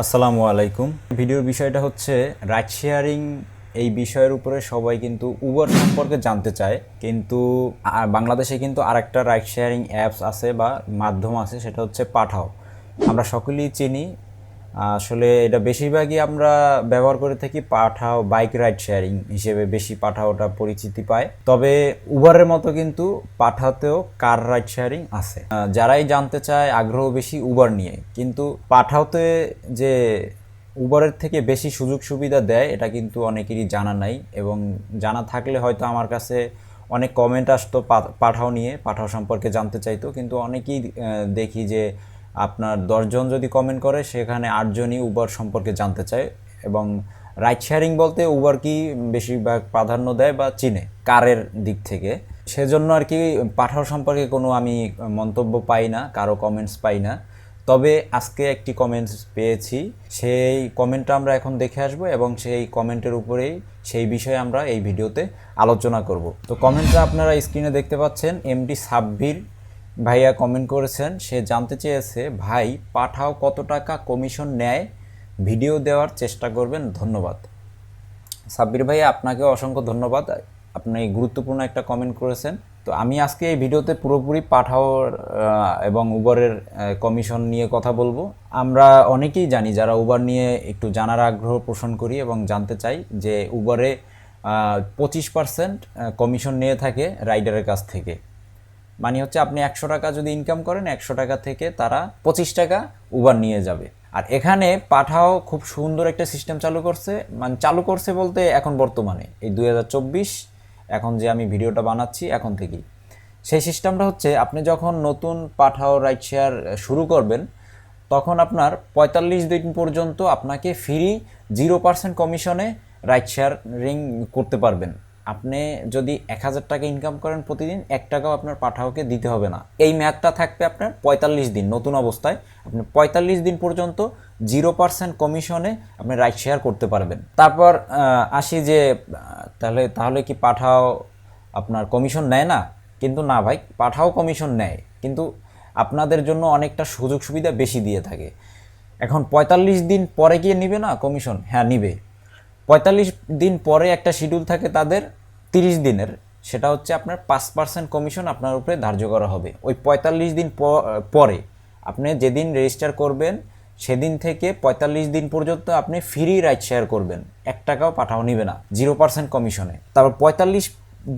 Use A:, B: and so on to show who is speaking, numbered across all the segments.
A: আসসালামু আলাইকুম। ভিডিওর বিষয়টা হচ্ছে রাইড শেয়ারিং এই বিষয়ের উপরে সবাই কিন্তু উবার সম্পর্কে জানতে চায়। কিন্তু বাংলাদেশে কিন্তু আরেকটা রাইড শেয়ারিং অ্যাপস আছে বা মাধ্যম আছে, সেটা হচ্ছে পাঠাও। আমরা সকলেই চিনি আসলে এটা বেশিরভাগই আমরা ব্যবহার করে থাকি পাঠাও বাইক রাইড শেয়ারিং হিসেবে বেশি পাঠাওটা পরিচিতি পায়। তবে উবারের মতো কিন্তু পাঠাতেও কার রাইড শেয়ারিং আছে। যারাই জানতে চায় আগ্রহ বেশি উবার নিয়ে। কিন্তু পাঠাওতে যে উবারের থেকে বেশি সুযোগ সুবিধা দেয়, এটা কিন্তু অনেকেরই জানা নাই। এবং জানা থাকলে হয়তো আমার কাছে অনেক কমেন্ট আসতো পাঠাও নিয়ে, পাঠাও সম্পর্কে জানতে চাইতো। কিন্তু অনেকেই দেখি যে আপনার দশজন যদি কমেন্ট করে, সেখানে আটজনই উবার সম্পর্কে জানতে চায় এবং রাইড শেয়ারিং বলতে উবার কি বেশিরভাগ প্রাধান্য দেয় বা চিনে কারের দিক থেকে। সেজন্য আর কি পাঠাও সম্পর্কে কোনো আমি মন্তব্য পাই না, কারও কমেন্টস পাই না। তবে আজকে একটি কমেন্টস পেয়েছি, সেই কমেন্টটা আমরা এখন দেখে আসব এবং সেই কমেন্টের উপরেই সেই বিষয়ে আমরা এই ভিডিওতে আলোচনা করব। তো কমেন্টটা আপনারা স্ক্রিনে দেখতে পাচ্ছেন এমডি সাব্বির ভাইয়া কমেন্ট করেছেন, সে জানতে চেয়েছে, ভাই, পাঠাও কত টাকা কমিশন নেয় ভিডিও দেওয়ার চেষ্টা করবেন, ধন্যবাদ। সাব্বির ভাই আপনাকে অসংখ্য ধন্যবাদ, আপনি গুরুত্বপূর্ণ একটা কমেন্ট করেছেন। তো আমি আজকে এই ভিডিওতে পুরোপুরি পাঠাওর এবং উবারের কমিশন নিয়ে কথা বলব। আমরা অনেকেই জানি, যারা উবার নিয়ে একটু জানার আগ্রহ পোষণ করি এবং জানতে চাই যে উবারে পঁচিশ পার্সেন্ট কমিশন নিয়ে থাকে রাইডারের কাছ থেকে। মানে হচ্ছে আপনি একশো টাকা যদি ইনকাম করেন, একশো টাকা থেকে তারা পঁচিশ টাকা উবার নিয়ে যাবে। আর এখানে পাঠাও খুব সুন্দর একটা সিস্টেম চালু করছে। মানে চালু করছে বলতে এখন বর্তমানে। এই দু হাজার চব্বিশ, এখন যে আমি ভিডিওটা বানাচ্ছি এখন থেকেই। সেই সিস্টেমটা হচ্ছে আপনি যখন নতুন পাঠাও রাইড শেয়ার শুরু করবেন, তখন আপনার পঁয়তাল্লিশ দিন পর্যন্ত আপনাকে ফ্রি জিরো পার্সেন্ট কমিশনে রাইড শেয়ারিং করতে পারবেন। আপনি যদি এক হাজার টাকা ইনকাম করেন প্রতিদিন, এক টাকাও আপনার পাঠাওকে দিতে হবে না। এই ম্যাথটা থাকবে আপনার পঁয়তাল্লিশ দিন, নতুন অবস্থায়। আপনি পঁয়তাল্লিশ দিন পর্যন্ত জিরো পার্সেন্ট কমিশনে আপনি রাইড শেয়ার করতে পারবেন। তারপর আসি যে তাহলে তাহলে কি পাঠাও আপনার কমিশন নেয় না? কিন্তু না ভাই, পাঠাও কমিশন নেয়। কিন্তু আপনাদের জন্য অনেকটা সুযোগ সুবিধা বেশি দিয়ে থাকে। এখন পঁয়তাল্লিশ দিন পরে গিয়ে নিবে না কমিশন হ্যাঁ নিবে। পঁয়তাল্লিশ দিন পরে একটা শিডিউল থাকে তাদের, তিরিশ দিনের। সেটা হচ্ছে আপনার পাঁচ পার্সেন্ট কমিশন আপনার উপরে ধার্য করা হবে। ওই পঁয়তাল্লিশ দিন পরে আপনি যেদিন রেজিস্টার করবেন, সেদিন থেকে পঁয়তাল্লিশ দিন পর্যন্ত আপনি ফ্রি রাইড শেয়ার করবেন। এক টাকাও পাঠাও নিবে না জিরো পার্সেন্ট কমিশনে তারপর পঁয়তাল্লিশ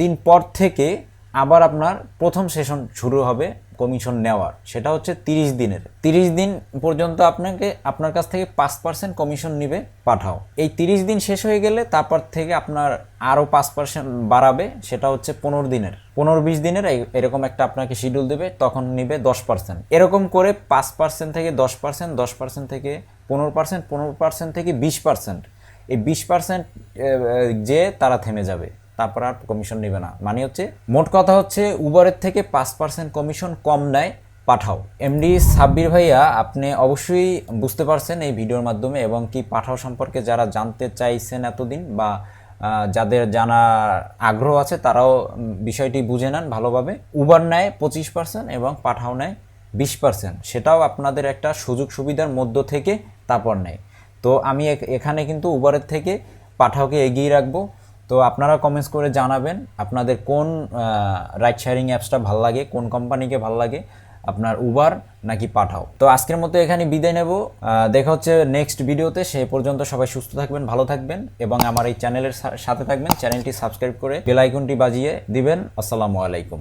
A: দিন পর থেকে আবার আপনার প্রথম সেশন শুরু হবে। কমিশন নেওয়ার, সেটা হচ্ছে তিরিশ দিনের। তিরিশ দিন পর্যন্ত আপনাকে আপনার কাছ থেকে পাঁচ পার্সেন্ট কমিশন নিবে, পাঠাও। এই তিরিশ দিন শেষ হয়ে গেলে তারপর থেকে আপনার আরও পাঁচ পার্সেন্ট বাড়াবে, সেটা হচ্ছে পনেরো দিনের। পনেরো বিশ দিনের এরকম একটা আপনাকে শিডিউল দেবে, তখন নিবে দশ পার্সেন্ট এরকম করে পাঁচ পার্সেন্ট থেকে দশ পার্সেন্ট দশ পার্সেন্ট থেকে পনেরো পার্সেন্ট পনেরো পার্সেন্ট থেকে বিশ পার্সেন্ট এই বিশ পার্সেন্ট যে তারা থেমে যাবে। তারপর আর কমিশন নেবে না। মানে হচ্ছে, মোট কথা হচ্ছে, উবারের থেকে পাঁচ পার্সেন্ট কমিশন কম নেয়, পাঠাও। এমডি সাব্বির ভাইয়া, আপনি অবশ্যই বুঝতে পারছেন এই ভিডিওর মাধ্যমে এবং কি পাঠাও সম্পর্কে যারা জানতে চাইছেন এতদিন বা যাদের জানার আগ্রহ আছে, তারাও বিষয়টি বুঝে নেন ভালোভাবে। উবার নেয় পঁচিশ পার্সেন্ট এবং পাঠাও নেয় বিশ পার্সেন্ট সেটাও আপনাদের একটা সুযোগ সুবিধার মধ্য থেকে তারপর নেয়। তো আমি এখানে কিন্তু উবারের থেকে পাঠাওকে এগিয়ে রাখব। তো আপনারা কমেন্টস করে জানাবেন আপনাদের কোন রাইড শেয়ারিং অ্যাপসটা ভালো লাগে, কোন কোম্পানিকে ভালো লাগে, আপনার উবার নাকি পাঠাও তো আজকের মতো এখানে বিদায় নেব দেখা হচ্ছে নেক্সট ভিডিওতে সে পর্যন্ত সবাই সুস্থ থাকবেন, ভালো থাকবেন এবং আমার এই চ্যানেলের সাথে থাকবেন চ্যানেলটি সাবস্ক্রাইব করে বেল আইকনটি বাজিয়ে দিবেন। আসসালামু আলাইকুম।